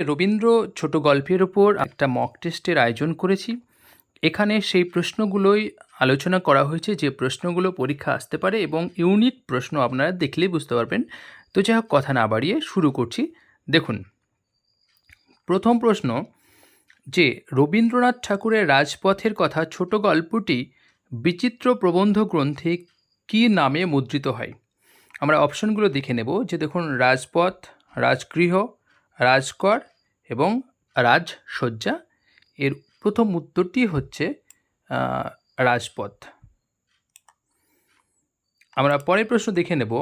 রবীন্দ্র ছোট গল্পের ওপর একটা মক টেস্টের আয়োজন করেছি। এখানে সেই প্রশ্নগুলোই আলোচনা করা হয়েছে যে প্রশ্নগুলো পরীক্ষা আসতে পারে এবং ইউনিট প্রশ্ন আপনারা দেখলেই বুঝতে পারবেন। তো যাই হোক, কথা না বাড়িয়ে শুরু করছি। দেখুন, প্রথম প্রশ্ন, যে রবীন্দ্রনাথ ঠাকুরের রাজপথের কথা ছোট গল্পটি বিচিত্র প্রবন্ধ গ্রন্থে কী নামে মুদ্রিত হয়? আমরা অপশনগুলো দেখে নেব। যে দেখুন, রাজপথ, রাজগৃহ রাজকর এবং রাজসজ্জা। এর প্রথম উত্তরটি হচ্ছে রাজপথ। আমরা পরের প্রশ্ন দেখে নেব।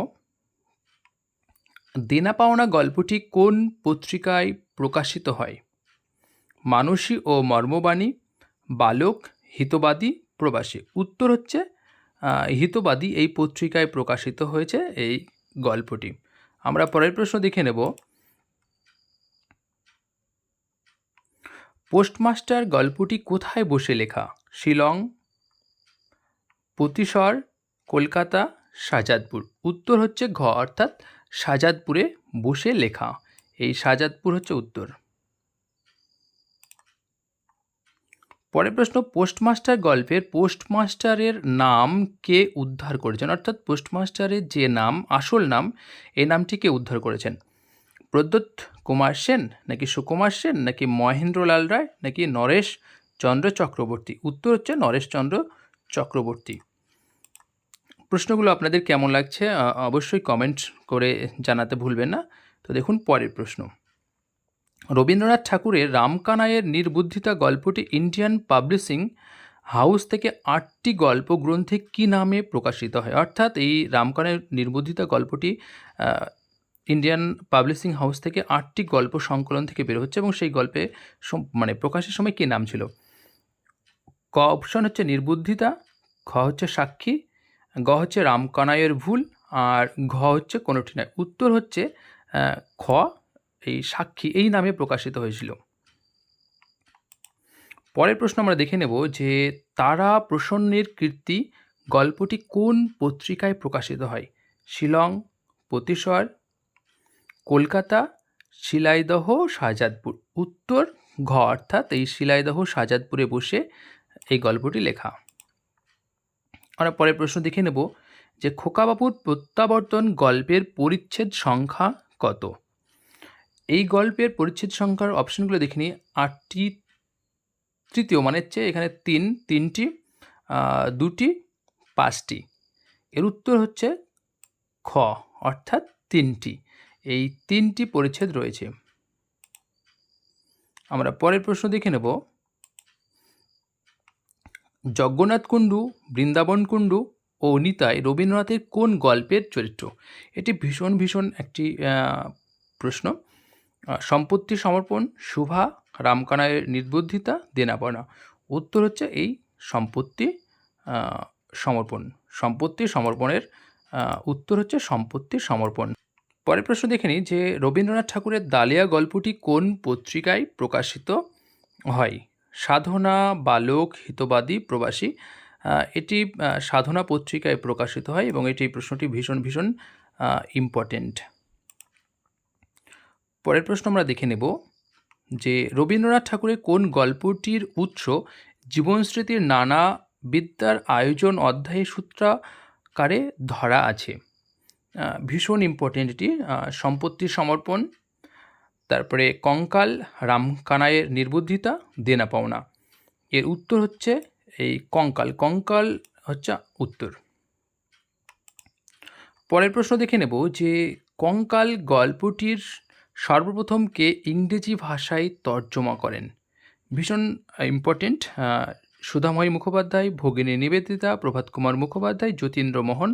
দেনা পাওনা গল্পটি কোন পত্রিকায় প্রকাশিত হয়? মানসী ও মর্মবাণী, বালক, হিতবাদী, প্রবাসী। উত্তর হচ্ছে হিতবাদী এই পত্রিকায় প্রকাশিত হয়েছে এই গল্পটি। আমরা পরের প্রশ্ন দেখে নেব। পোস্টমাস্টার গল্পটি কোথায় বসে লেখা? শিলং, প্রতিসর, কলকাতা, শাহজাদপুর। উত্তর হচ্ছে ঘ, অর্থাৎ শাহজাদপুরে বসে লেখা। এই শাহজাদপুর হচ্ছে উত্তর। পরের প্রশ্ন, পোস্টমাস্টার গল্পের পোস্টমাস্টারের নাম কে উদ্ধার করেছেন? অর্থাৎ পোস্টমাস্টারের যে নাম, আসল নাম এই নামটি কে উদ্ধার করেছেন? প্রদ্যোৎ কুমার সেন নাকি সুকুমার সেন নাকি মহেন্দ্রলাল রায় নাকি নরেশ চন্দ্র চক্রবর্তী? উত্তর হচ্ছে নরেশ চন্দ্র চক্রবর্তী। প্রশ্নগুলো আপনাদের কেমন লাগছে অবশ্যই কমেন্ট করে জানাতে ভুলবেন না। তো দেখুন পরের প্রশ্ন। রবীন্দ্রনাথ ঠাকুরের রামকানাইয়ের নির্বুদ্ধিতা গল্পটি ইন্ডিয়ান পাবলিশিং হাউস থেকে আটটি গল্প গ্রন্থে কী নামে প্রকাশিত হয়? অর্থাৎ এই রামকানাইয়ের নির্বুদ্ধিতা গল্পটি ইন্ডিয়ান পাবলিশিং হাউস থেকে আটটি গল্প সংকলন থেকে বের হচ্ছে এবং সেই গল্পে মানে প্রকাশের সময় কী নাম ছিল? ক অপশন হচ্ছে নির্বুদ্ধিতা খ হচ্ছে সাক্ষী, গ হচ্ছে রামকানাইয়ের ভুল, আর ঘ হচ্ছে কোনোটি নয়। উত্তর হচ্ছে খ, এই সাক্ষী, এই নামে প্রকাশিত হয়েছিল। পরের প্রশ্ন আমরা দেখে নেব যে তারা প্রসন্নের কীর্তি গল্পটি কোন পত্রিকায় প্রকাশিত হয়? শিলং প্রতিসর কলকাতা, শিলাইদহ, শাহজাদপুর। উত্তর ঘ, অর্থাৎ এই শিলাইদহ, শাহজাদপুরে বসে এই গল্পটি লেখা। আমরা পরের প্রশ্ন দেখে নেব যে খোকাবাবুর প্রত্যাবর্তন গল্পের পরিচ্ছেদ সংখ্যা কত? এই গল্পের পরিচ্ছেদ সংখ্যার অপশনগুলো দেখে নিই। আটটি তৃতীয় মানে হচ্ছে এখানে তিন, তিনটি দুটি, পাঁচটি। এর উত্তর হচ্ছে খ, অর্থাৎ তিনটি। এই তিনটি পরিচ্ছেদ রয়েছে। আমরা পরের প্রশ্ন দেখে নেব। জগন্নাথ কুণ্ডু, বৃন্দাবন কুণ্ডু ও নিতাই রবীন্দ্রনাথের কোন গল্পের চরিত্র? এটি ভীষণ ভীষণ একটি প্রশ্ন। সম্পত্তি সমর্পণ, শুভা রামকানায়ের নির্বুদ্ধিতা দেনাপনা উত্তর হচ্ছে এই সম্পত্তি সমর্পণ। সম্পত্তি সমর্পণের উত্তর হচ্ছে সম্পত্তি সমর্পণ। পরের প্রশ্ন দেখে নিই যে রবীন্দ্রনাথ ঠাকুরের দালিয়া গল্পটি কোন পত্রিকায় প্রকাশিত হয়? সাধনা, বালক, হিতবাদী, প্রবাসী। এটি সাধনা পত্রিকায় প্রকাশিত হয় এবং এটি প্রশ্নটি ভীষণ ভীষণ ইম্পর্টেন্ট পরের প্রশ্ন আমরা দেখে নেব যে রবীন্দ্রনাথ ঠাকুরের কোন গল্পটির উৎস জীবনস্মৃতির নানা বিদ্যার আয়োজন অধ্যায়ে সূত্রাকারে ধরা আছে? ভীষণ ইম্পর্টেন্ট এটি। সম্পত্তি সমর্পণ, তারপরে কঙ্কাল, রামকানাইয়ের নির্বুদ্ধিতা, দেনা পাওনা। এর উত্তর হচ্ছে এই কঙ্কাল। কঙ্কাল হচ্ছে উত্তর। পরের প্রশ্ন দেখে নেব যে কঙ্কাল গল্পটির সর্বপ্রথম কে ইংরেজি ভাষায় তর্জমা করেন? ভীষণ ইম্পর্টেন্ট সুধাময়ী মুখোপাধ্যায়, ভগিনী নিবেদিতা, প্রভাত কুমার মুখোপাধ্যায়, যতীন্দ্র মোহন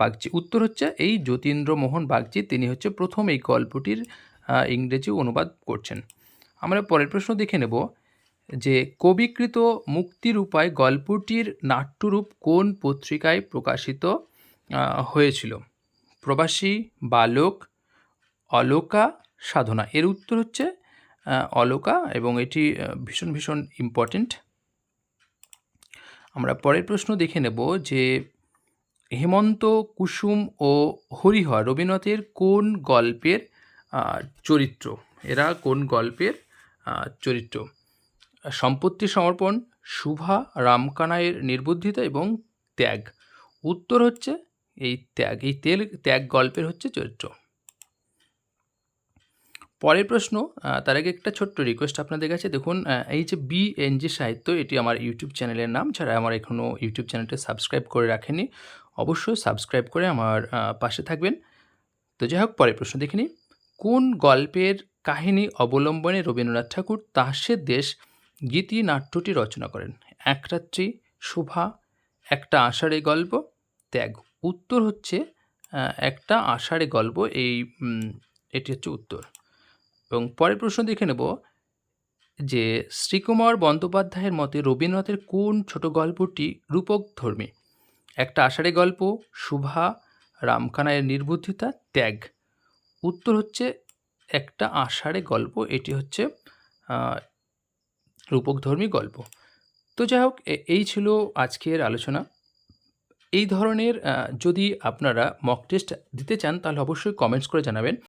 বাগচি। উত্তর হচ্ছে এই যতীন্দ্র মোহন বাগচি, তিনি হচ্ছে প্রথম এই গল্পটির ইংরেজি অনুবাদ করছেন। আমরা পরের প্রশ্ন দেখে নেব যে কবিকৃত মুক্তির উপায় গল্পটির নাট্যরূপ কোন পত্রিকায় প্রকাশিত হয়েছিল? প্রবাসী, বালক, অলোকা, সাধনা। এর উত্তর হচ্ছে অলোকা এবং এটি ভীষণ ভীষণ ইম্পর্টেন্ট আমরা পরের প্রশ্ন দেখে নেব যে হেমন্ত, কুসুম ও হরিহর রবীন্দ্রনাথের কোন গল্পের চরিত্র? এরা কোন গল্পের চরিত্র? সম্পত্তি সমর্পণ শুভা রামকানাইয়ের নির্বুদ্ধিতা এবং ত্যাগ। উত্তর হচ্ছে এই ত্যাগ, এই তেল, ত্যাগ গল্পের হচ্ছে চরিত্র। পরের প্রশ্ন তার আগে একটা ছোট্ট রিকোয়েস্ট আপনাদের কাছে। দেখুন এই যে বিএনজি সাহিত্য, এটি আমার ইউটিউব চ্যানেলের নাম ছাড়া আমার এখনও ইউটিউব চ্যানেলটা সাবস্ক্রাইব করে রাখেনি অবশ্যই সাবস্ক্রাইব করে আমার পাশে থাকবেন। তো যাই হোক, পরের প্রশ্ন দেখে নিই। কোন গল্পের কাহিনী অবলম্বনে রবীন্দ্রনাথ ঠাকুর তাসের দেশ গীতি নাট্যটি রচনা করেন? এক রাত্রি, শোভা, একটা আষাঢ়ে গল্প। ত্যাগ। উত্তর হচ্ছে একটা আষাঢ়ে গল্প, এই এটি হচ্ছে উত্তর। এবং পরের প্রশ্ন দেখে নেব যে, শ্রীকুমার বন্দ্যোপাধ্যায়ের মতে রবীন্দ্রনাথের কোন ছোট গল্পটি রূপক ধর্মী একটা আষাঢ়ে গল্প, শুভা রামকানায়ের নির্বুদ্ধিতা, ত্যাগ। উত্তর হচ্ছে একটা আষাঢ়ে গল্প, এটি হচ্ছে রূপকধর্মী গল্প। তো যাই হোক এই ছিল আজকের আলোচনা। এই ধরনের যদি আপনারা মক টেস্ট দিতে চান, তাহলে অবশ্যই কমেন্টস করে জানাবেন।